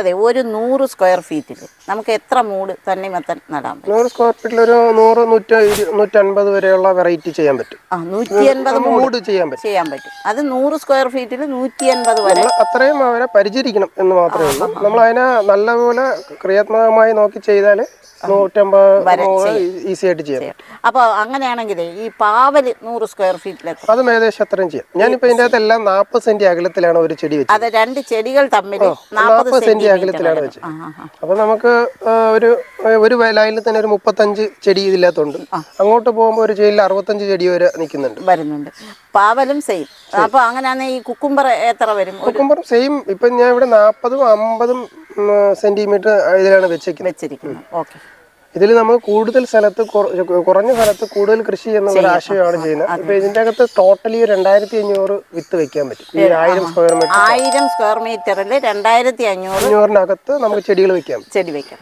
അതെ ഒരു നൂറ് സ്ക്വയർ ഫീറ്റിൽ. നമുക്ക് എത്ര മൂട് തണ്ണിമത്തൻ നടാൻ പറ്റും? നൂറ് സ്ക്വയർ ഫീറ്റിൽ ഒരു നൂറ് നൂറ്റൻപത് വരെയുള്ള വെറൈറ്റി ചെയ്യാൻ പറ്റും. ആ നൂറ്റി നമുക്ക് മൂട് ചെയ്യാൻ പറ്റും. ചെയ്യാൻ പറ്റും. അത് നൂറ് സ്ക്വയർ ഫീറ്റിൽ നൂറ്റി അൻപത് വരെ അത്രയും അവരെ പരിചരിക്കണം എന്ന് മാത്രമേ ഉള്ളൂ. നമ്മൾ അതിനെ നല്ലപോലെ ക്രിയാത്മകമായി നോക്കി ചെയ്താൽ നൂറ്റമ്പത് ഈസി ആയിട്ട് ചെയ്യാം. അപ്പോൾ അങ്ങനെയാണെങ്കിൽ ഈ പാവൽ നൂറ് സ്ക്വയർ ഫീറ്റിലെത്തും അതും ഏകദേശം അത്രയും ചെയ്യാം. ഞാനിപ്പോൾ ഇതിന്റെ അകത്ത് എല്ലാം നാൽപ്പത് സെന്റ് അകലത്തിലാണ് ഒരു ചെടി വെച്ചത്. അത് രണ്ട് ചെടികൾ തമ്മിൽ നാൽപ്പത് സെന്റിമീറ്റർ അകലത്തിലാണ് വെച്ചത്. ആ, ആ, ആ. അപ്പൊ നമുക്ക് ഒരു ഒരു ലൈനിൽ തന്നെ ഒരു മുപ്പത്തഞ്ച് ചെടി ഇതിനകത്തുണ്ട്. അങ്ങോട്ട് പോകുമ്പോൾ ഒരു ചെടിയിൽ അറുപത്തഞ്ച് ചെടി വരെ നിൽക്കുന്നുണ്ട്. വരുന്നുണ്ട്. പാവലും സെയിം അപ്പോൾ അങ്ങനെയാണെങ്കിൽ ഈ കുക്കുംബർ എത്ര വരും? കുക്കുംബർ സെയിം ഇപ്പൊ ഞാൻ ഇവിടെ നാൽപ്പതും അമ്പതും സെന്റിമീറ്റർ ഇതിലാണ് വെച്ചേക്കുന്നത്. വെച്ചിരിക്കുന്നത്. ഓക്കെ. ഇതിൽ നമ്മൾ കൂടുതൽ സ്ഥലത്ത് കുറഞ്ഞ സ്ഥലത്ത് കൂടുതൽ കൃഷി ചെയ്യുന്ന ഒരു ആശയമാണ് ചെയ്യുന്നത്. ഇപ്പൊ ഇതിന്റെ അകത്ത് ടോട്ടലി രണ്ടായിരത്തി അഞ്ഞൂറ് വിത്ത് വെക്കാൻ പറ്റും. ഈ ആയിരം സ്ക്വയർ മീറ്റർ ആയിരം സ്ക്വയർ മീറ്ററിൽ രണ്ടായിരത്തി അഞ്ഞൂറ് അഞ്ഞൂറിനകത്ത് നമുക്ക് ചെടികൾ വെക്കാം ചെടി വെക്കാം